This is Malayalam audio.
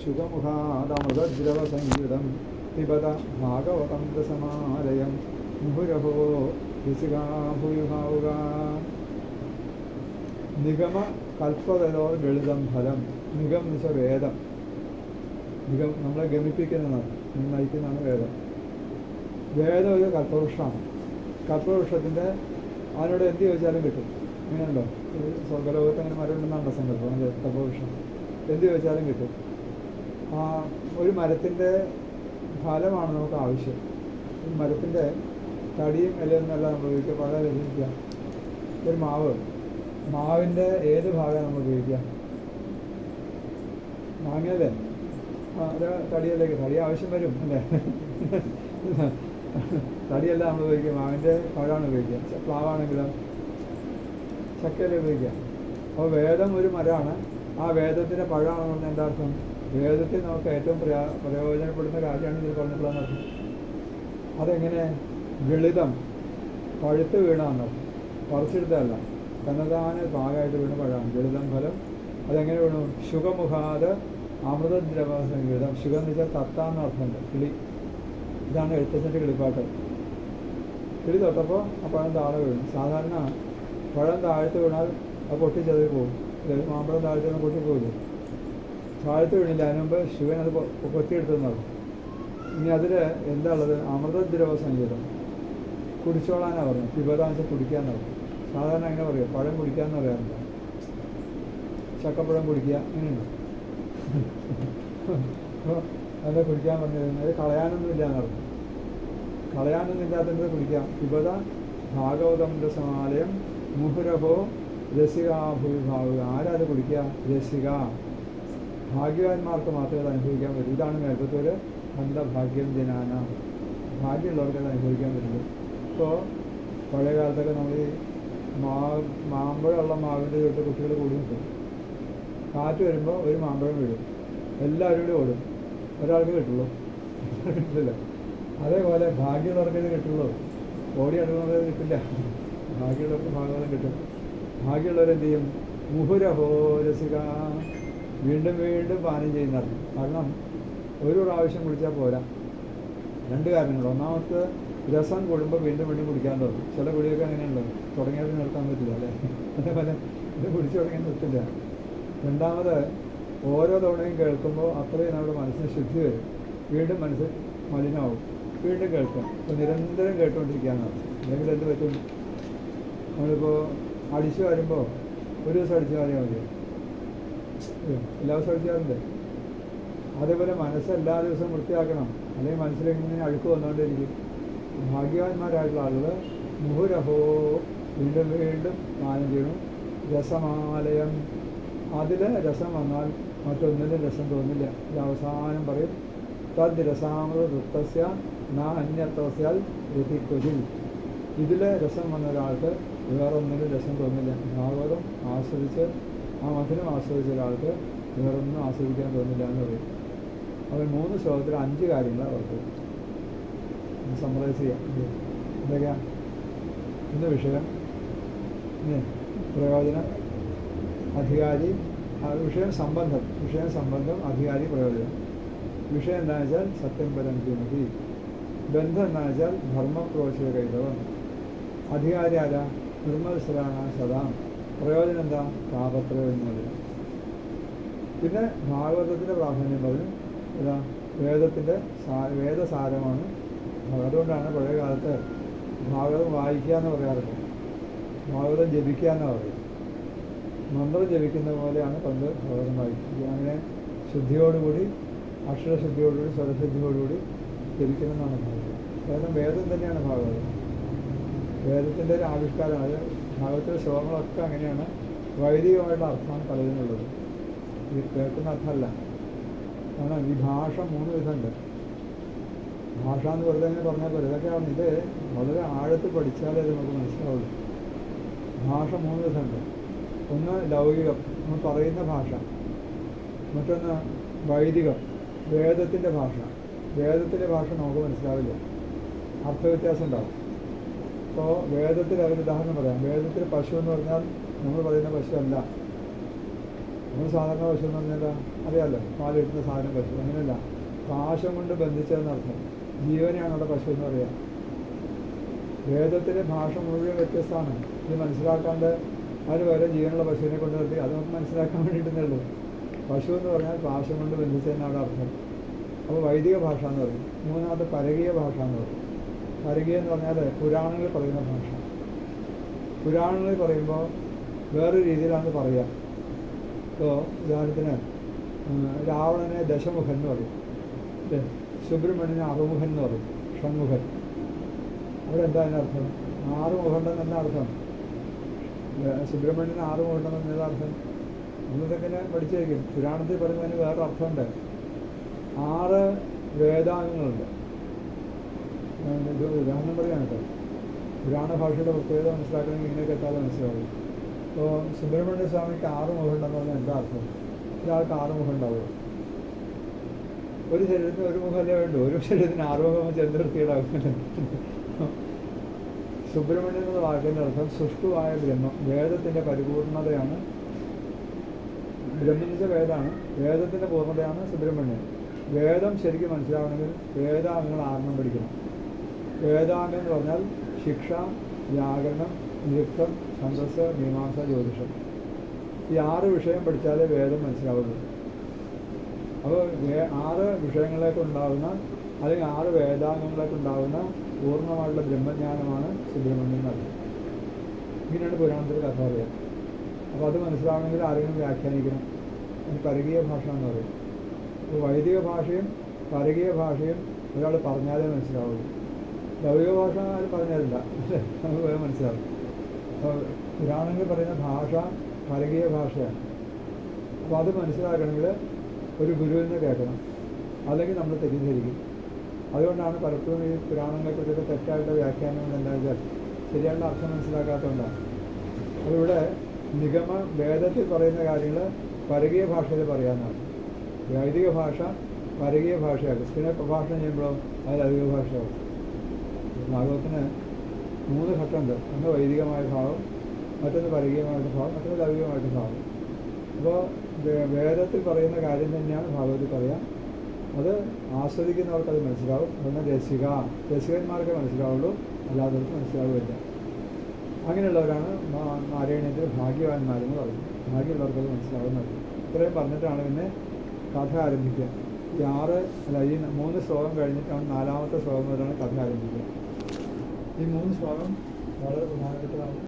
ശുഖമുഖാദമൃതദ്രവസംയുതം പിബത ഭാഗവതം രസമാലയം മുഹുരഹോ നിഗമ കൽപ്പതലോ ലളിതം ഫലം നിഗം നിശ വേദം. നിഗം നമ്മളെ ഗമിപ്പിക്കുന്നതാണ് നയിക്കുന്നതാണ് വേദം. വേദം ഒരു കൽപ്പവൃക്ഷമാണ് കൽപ്പവൃക്ഷത്തിന്റെ അതിനോട് എന്ത് ചോദിച്ചാലും കിട്ടും. അങ്ങനെയുണ്ടോ സ്വർഗലോകത്ത് അങ്ങനെ മരം ഉണ്ടെന്നാണല്ലോ സങ്കല്പം കൽപ്പവൃക്ഷം എന്ത് ചോദിച്ചാലും കിട്ടും. ആ ഒരു മരത്തിന്റെ ഫലമാണ് നമുക്ക് ആവശ്യം. ഈ മരത്തിന്റെ തടിയും ഇലയൊന്നല്ല നമ്മൾ ഉപയോഗിക്കുക. പല ലഭിക്കുക ഒരു മാവ്. മാവിന്റെ ഏത് ഭാഗമാണ് നമ്മൾ ഉപയോഗിക്കുക? മാങ്ങയല്ലേ ആ അത് തടിയല്ലേക്ക് തടി ആവശ്യം വരും അല്ലേ? തടിയല്ല നമ്മൾ ഉപയോഗിക്കുക. മാവിന്റെ പഴമാണ് ഉപയോഗിക്കുക. പ്ലാവാണെങ്കിലോ ചക്കയല്ലേ ഉപയോഗിക്കുക. അപ്പോൾ വേദം ഒരു മരമാണ്. ആ വേദത്തിന്റെ പഴമാണെന്ന് പറഞ്ഞാൽ എന്താ അർത്ഥം? വേദത്തിൽ നമുക്ക് ഏറ്റവും പ്രയാ പ്രയോജനപ്പെടുന്ന കാര്യമാണ് ഇതിൽ പറഞ്ഞിട്ടുള്ളതെന്ന് അർത്ഥം അതെങ്ങനെ? ലളിതം പഴുത്ത് വീണാണ് പറിച്ചെടുത്തതല്ല. തന്നതാന ഭാഗമായിട്ട് വീണ പഴമാണ്. ലളിതം ഫലം. അതെങ്ങനെ വീണു? ശുഖമുഖാത് അമൃതദ്രവ സംഗീതം. ശുഖം എന്ന് വെച്ചാൽ തത്താന്ന് അർത്ഥമുണ്ട്. കിളി. ഇതാണ് എഴുത്തച്ഛന്റെ കിളിപ്പാട്ട്. കിളി തൊട്ടപ്പോൾ ആ പഴം താഴെ വീഴും സാധാരണ പഴം താഴത്ത് വീണാൽ അത് പൊട്ടിച്ചതിൽ പോകും. മാമ്പഴം താഴത്ത് വീണാൽ പൊട്ടിപ്പോകില്ലേ താഴത്ത് വീണില്ല. അതിന് മുമ്പ് ശിവൻ അത് പൊ- കൊത്തിയെടുത്തെന്ന് ഇനി അതിൽ എന്താ ഉള്ളത്? അമൃതദ്രവ സംഗീതം. കുടിച്ചോളാനാണ് പറഞ്ഞു പിബതാംശം കുടിക്കാന്ന് പറഞ്ഞു സാധാരണ എങ്ങനെ പറയും? പഴം കുടിക്കാന്ന് പറയാറുണ്ട്. ചക്കപ്പഴം കുടിക്കുക. അങ്ങനെയുണ്ട്. അപ്പോൾ അത് കുടിക്കാൻ പറഞ്ഞിരുന്നത് കളയാനൊന്നും ഇല്ല എന്ന് പറഞ്ഞു. കളയാനൊന്നും ഇല്ലാത്തത് കുടിക്കാം. പിബത ഭാഗവതം സമാലയം മുഹുരഹോ രസികാഭൂവിഭാവുക ആരാ അത് കുടിക്കുക രസിക. ഭാഗ്യവാന്മാർക്ക് മാത്രമേ അത് അനുഭവിക്കാൻ പറ്റൂ. ഇതാണ് മേൽപ്പത്തൂര്. ഭാഗ്യം ജനാന. ഭാഗ്യമുള്ളവർക്ക് അത് അനുഭവിക്കാൻ പറ്റുള്ളൂ. ഇപ്പോൾ പഴയ കാലത്തൊക്കെ നമ്മൾ ഈ മാ മാമ്പഴമുള്ള മാവിന്റെ തൊട്ട് കുട്ടികൾ കൂടി നിൽക്കും. കാറ്റ് വരുമ്പോൾ ഒരു മാമ്പഴം വീഴും. എല്ലാവരും കൂടി ഓടും. ഒരാൾക്ക് കിട്ടുള്ളൂ. കിട്ടില്ല. അതേപോലെ ഭാഗ്യമുള്ളവർക്ക് ഇത് കിട്ടുള്ളൂ. ഓടി അടങ്ങുന്നത് കിട്ടില്ല. ഭാഗ്യമുള്ളവർക്ക് ഭാഗവതം കിട്ടും. എന്ത് ചെയ്യും മുഹുരഹോരസിക. വീണ്ടും വീണ്ടും പാനം ചെയ്യുന്നതാണ് കാരണം ഒരു പ്രാവശ്യം കുടിച്ചാൽ പോരാ. രണ്ട് കാരണങ്ങൾ. ഒന്നാമത്തെ രസം കൂടുമ്പോൾ വീണ്ടും വീണ്ടും കുടിക്കാൻ തോന്നും. ചില കുടിയൊക്കെ അങ്ങനെയുണ്ടോ. തുടങ്ങിയാൽ നിർത്താൻ പറ്റില്ല അല്ലേ? അതേപോലെ ഇത് കുടിച്ചു തുടങ്ങിയാൽ നിർത്തില്ല. രണ്ടാമത് ഓരോ തവണയും കേൾക്കുമ്പോൾ അത്രയും നമ്മുടെ മനസ്സിന് ശുദ്ധി വരും. വീണ്ടും മനസ്സ് മലിനമാവും. വീണ്ടും കേൾക്കാം അപ്പോൾ നിരന്തരം കേട്ടുകൊണ്ടിരിക്കുകയാണ്. അല്ലെങ്കിൽ എന്ത് പറ്റും? നമ്മളിപ്പോൾ അടിച്ചു വരുമ്പോൾ ഒരു ദിവസം അടിച്ചു കാര്യം മതി. എല്ലാ ദിവസവും അടിച്ചാറുണ്ട് അതേപോലെ മനസ്സ് എല്ലാ ദിവസവും വൃത്തിയാക്കണം. അല്ലെങ്കിൽ മനസ്സിലെങ്ങനെ അഴുക്ക് വന്നുകൊണ്ടിരിക്കും ഭാഗ്യവാന്മാരായിട്ടുള്ള ആളുകൾ മുഹുരഹോ വീണ്ടും വീണ്ടും പാനം ചെയ്യണം. രസമാലയം. അതിൽ രസം വന്നാൽ മറ്റൊന്നിലും രസം തോന്നില്ല. ഇത് അവസാനം പറയും. തദ് രസാമൃത വൃത്തസ്യ നാ അന്യത്വസ്യാൽ രതിക്കൊരു ഇതിൽ രസം വന്ന ഒരാൾക്ക് വേറൊന്നിലും രസം തോന്നില്ല. ഭാഗവതം ആസ്വദിച്ച് ആ മധുരം ആസ്വദിച്ച ഒരാൾക്ക് വേറൊന്നും ആസ്വദിക്കാൻ തോന്നില്ല എന്ന് പറയും. അവർ മൂന്ന് ശ്ലോകത്തിൽ അഞ്ച് കാര്യങ്ങൾ അവർക്ക് സമ്മറൈസ് ചെയ്യാം. എന്തൊക്കെയാ? ഇന്ന് വിഷയം. പ്രയോജന അധികാരി വിഷയം സംബന്ധം വിഷയം സംബന്ധം അധികാരി പ്രയോജനം. വിഷയം എന്താണെന്ന് വെച്ചാൽ സത്യം പരം കിമതി ബന്ധം എന്താണെന്ന് വെച്ചാൽ ധർമ്മപ്രോശയ കൈതവം. അധികാരി ആരാ? നിർമ്മത്സരാണ സദാം. പ്രയോജനം എന്താ? താപത്രയോജനം പിന്നെ ഭാഗവതത്തിന്റെ പ്രാധാന്യം പറഞ്ഞു. ഏതാ വേദത്തിന്റെ വേദസാരമാണ്. അതുകൊണ്ടാണ് പഴയ കാലത്ത് ഭാഗവതം വായിക്കുക എന്ന് പറയാറുള്ളത്. ഭാഗവതം ജപിക്കുക എന്ന് പറയും മന്ത്രം ജപിക്കുന്ന പോലെയാണ് പണ്ട് ഭാഗവതം വായിക്കുക. അങ്ങനെ ശുദ്ധിയോടുകൂടി അക്ഷരശുദ്ധിയോടുകൂടി സ്വരശുദ്ധിയോടുകൂടി ജപിക്കണമെന്നാണ് പറയുന്നത് കാരണം വേദം തന്നെയാണ് ഭാഗവതം. വേദത്തിന്റെ ഒരു ആവിഷ്കാരമാണ് അത് ഭാഗത്തിലെ ശ്ലോകങ്ങളൊക്കെ അങ്ങനെയാണ് വൈദികമായിട്ടുള്ള അർത്ഥമാണ് പലതിനുള്ളത് ഈ കേൾക്കുന്ന അർത്ഥമല്ല. കാരണം ഈ ഭാഷ മൂന്ന് വിധമുണ്ട്. ഭാഷ എന്ന് വെറുതെ അങ്ങനെ പറഞ്ഞാൽ പോലെ ഇതൊക്കെയാണ് ഇത് വളരെ ആഴത്തിൽ പഠിച്ചാലേ അത് നമുക്ക് മനസ്സിലാവുള്ളൂ. ഭാഷ മൂന്ന് വിധമുണ്ട്. ഒന്ന് ലൗകികം നമ്മൾ പറയുന്ന ഭാഷ. മറ്റൊന്ന് വൈദികം വേദത്തിന്റെ ഭാഷ. വേദത്തിന്റെ ഭാഷ നമുക്ക് മനസ്സിലാവില്ല. അർത്ഥവ്യത്യാസം ഉണ്ടാവും. ഇപ്പോൾ വേദത്തിൽ ഒരു ഉദാഹരണം പറയാം. വേദത്തിൽ പശു എന്ന് പറഞ്ഞാൽ നമ്മൾ പറയുന്ന പശു അല്ല നമ്മൾ സാധാരണ പശു എന്ന് പറഞ്ഞാൽ അറിയാമല്ലോ പാൽ കിട്ടുന്ന സാധനം പശു. അങ്ങനെയല്ല. പാശം കൊണ്ട് ബന്ധിച്ചതെന്നർത്ഥം ജീവനെയാണ് അവിടെ പശു എന്ന് പറയുക വേദത്തിലെ ഭാഷ മുഴുവൻ വ്യത്യസ്തമാണ്. ഇത് മനസ്സിലാക്കാണ്ട് അതിന് വേറെ ജീവനുള്ള പശുവിനെ കൊണ്ട് നിർത്തി. അത് നമുക്ക് മനസ്സിലാക്കാൻ വേണ്ടിയിട്ടേ ഉള്ളൂ. പശു എന്ന് പറഞ്ഞാൽ ഭാഷ കൊണ്ട് ബന്ധിച്ചതെന്നാണ് അർത്ഥം. അപ്പോൾ വൈദിക ഭാഷ എന്ന് പറയും. മൂന്നാമത്തെ പരകീയ ഭാഷ എന്ന് പറയും. പരകീയ എന്ന് പറഞ്ഞാൽ പുരാണങ്ങളിൽ പറയുന്ന ഭാഷ. പുരാണങ്ങളിൽ പറയുമ്പോൾ വേറൊരു രീതിയിലാണ് പറയുക. ഇപ്പോൾ ഉദാഹരണത്തിന് രാവണനെ ദശമുഖൻ എന്ന് പറയും. അല്ലേ? സുബ്രഹ്മണ്യനെ അറുമുഖൻ എന്ന് പറയും. ഷൺമുഖൻ. അവിടെ എന്താ അതിനർത്ഥം ആറ് മുഖണ്ടെന്ന് എന്താ അർത്ഥം? സുബ്രഹ്മണ്യൻ ആറ് മുഖണ്ടെന്ന് എന്താ അർത്ഥം? നമ്മളിതൊക്കെ പഠിച്ചേക്കും പുരാണത്തിൽ പറയുന്നതിന് വേറെ അർത്ഥമുണ്ട് ആറ് വേദാംഗങ്ങളുണ്ട്. ഇത് ഉദാഹരണം പറയാണ് കേട്ടോ. പുരാണ ഭാഷയുടെ പ്രത്യേകത മനസ്സിലാക്കണമെങ്കിൽ ഇങ്ങനെയൊക്കെ എത്താതെ മനസ്സിലാവും. ഇപ്പോൾ സുബ്രഹ്മണ്യ സ്വാമിക്ക് ആറ് മുഖമുണ്ടെന്ന് പറഞ്ഞാൽ എന്താ അർത്ഥം? ഒരാൾക്ക് ആറ് മുഖം ഒരു ശരീരത്തിന് ഒരു മുഖമല്ലേ വേണ്ടു? ഒരു ശരീരത്തിന് ആറ് മുഖം ചന്ദ്രവൃത്തിയുടെ സുബ്രഹ്മണ്യൻ എന്ന വാക്കിന്റെ അർത്ഥം സുഷ്ടുവായ ബ്രഹ്മം. വേദത്തിന്റെ പരിപൂർണതയാണ്. ബ്രഹ്മം എന്ന് വെച്ചാൽ വേദമാണ്. വേദത്തിന്റെ പൂർണതയാണ് സുബ്രഹ്മണ്യൻ വേദം ശരിക്കും മനസ്സിലാവണമെങ്കിൽ വേദാംഗങ്ങൾ ആരണം പഠിക്കണം. വേദാംഗം എന്ന് പറഞ്ഞാൽ ശിക്ഷ വ്യാകരണം നൃത്തം ഛന്ദസ് മീമാംസ ജ്യോതിഷം. ഈ ആറ് വിഷയം പഠിച്ചാലേ വേദം മനസ്സിലാവുള്ളൂ. അപ്പോൾ ആറ് വിഷയങ്ങളിലേക്കുണ്ടാകുന്ന അല്ലെങ്കിൽ ആറ് വേദാംഗങ്ങളിലേക്ക് ഉണ്ടാകുന്ന പൂർണമായിട്ടുള്ള ബ്രഹ്മജ്ഞാനമാണ് സുബ്രഹ്മണ്യം നൽകുന്നത് ഇങ്ങനെയാണ് പുരാണത്തിൽ കഥ പറയുക. അപ്പോൾ അത് മനസ്സിലാവണമെങ്കിൽ ആരെങ്കിലും വ്യാഖ്യാനിക്കണം. പരകീയ ഭാഷ എന്ന് പറയും വൈദിക ഭാഷയും പരകീയ ഭാഷയും ഒരാൾ പറഞ്ഞാലേ മനസ്സിലാവുള്ളൂ. ലൗകിക ഭാഷ ആരും പറഞ്ഞതല്ല നമുക്ക് വേറെ മനസ്സിലാവും. അപ്പോൾ പുരാണങ്ങളിൽ പറയുന്ന ഭാഷ പരകീയ ഭാഷയാണ്. അപ്പോൾ അത് മനസ്സിലാക്കണമെങ്കിൽ ഒരു ഗുരുവിൽ നിന്ന് കേൾക്കണം. അല്ലെങ്കിൽ നമ്മൾ തെറ്റിദ്ധരിക്കും. അതുകൊണ്ടാണ് പലപ്പോഴും ഈ പുരാണങ്ങളെക്കുറിച്ചൊക്കെ തെറ്റായിട്ട് വ്യാഖ്യാനങ്ങൾ എന്താ വെച്ചാൽ ശരിയായിട്ടുള്ള അർത്ഥം മനസ്സിലാക്കാത്തതുകൊണ്ടാണ്. അപ്പോൾ ഇവിടെ നിഗമ വേദത്തിൽ പറയുന്ന കാര്യങ്ങൾ പരകീയ ഭാഷയിൽ പറയാമെന്നാണ് വൈദിക ഭാഷ പരകീയ ഭാഷയാകും പിന്നെ പ്രഭാഷണം ചെയ്യുമ്പോഴോ അതിൽ അധിക ഭാഷയാകും ഭാഗവത്തിന് മൂന്ന് ഘട്ടമുണ്ട്. ഒന്ന് വൈദികമായ ഭാവം മറ്റൊന്ന് പരകീയമായിട്ട് ഭാവം മറ്റൊന്ന് ലൗകികമായിട്ട് ഭാവം. അപ്പോൾ വേദത്തിൽ പറയുന്ന കാര്യം തന്നെയാണ് ഭാഗവത്തിൽ പറയാം. അത് ആസ്വദിക്കുന്നവർക്ക് അത് മനസ്സിലാവും. അതുകൊണ്ട് രസിക രസികന്മാർക്ക് മനസ്സിലാവുള്ളൂ. അല്ലാത്തവർക്ക് മനസ്സിലാവില്ല അങ്ങനെയുള്ളവരാണ് നാരായണീയത്തിൽ ഭാഗ്യവാന്മാരെന്ന് പറയുന്നത്. ഭാഗ്യമുള്ളവർക്ക് അത് മനസ്സിലാവുന്നത്. ഇത്രയും പറഞ്ഞിട്ടാണ് പിന്നെ കഥ ആരംഭിക്കുക. ഈ ആറ് അല്ല ഈ മൂന്ന് ശ്ലോകം കഴിഞ്ഞിട്ടാണ് നാലാമത്തെ ശ്ലോകം മുതലാണ് കഥ ആരംഭിക്കുക. ഈ മൂന്ന് ശ്ലോകം വളരെ പ്രധാനപ്പെട്ടതാണ്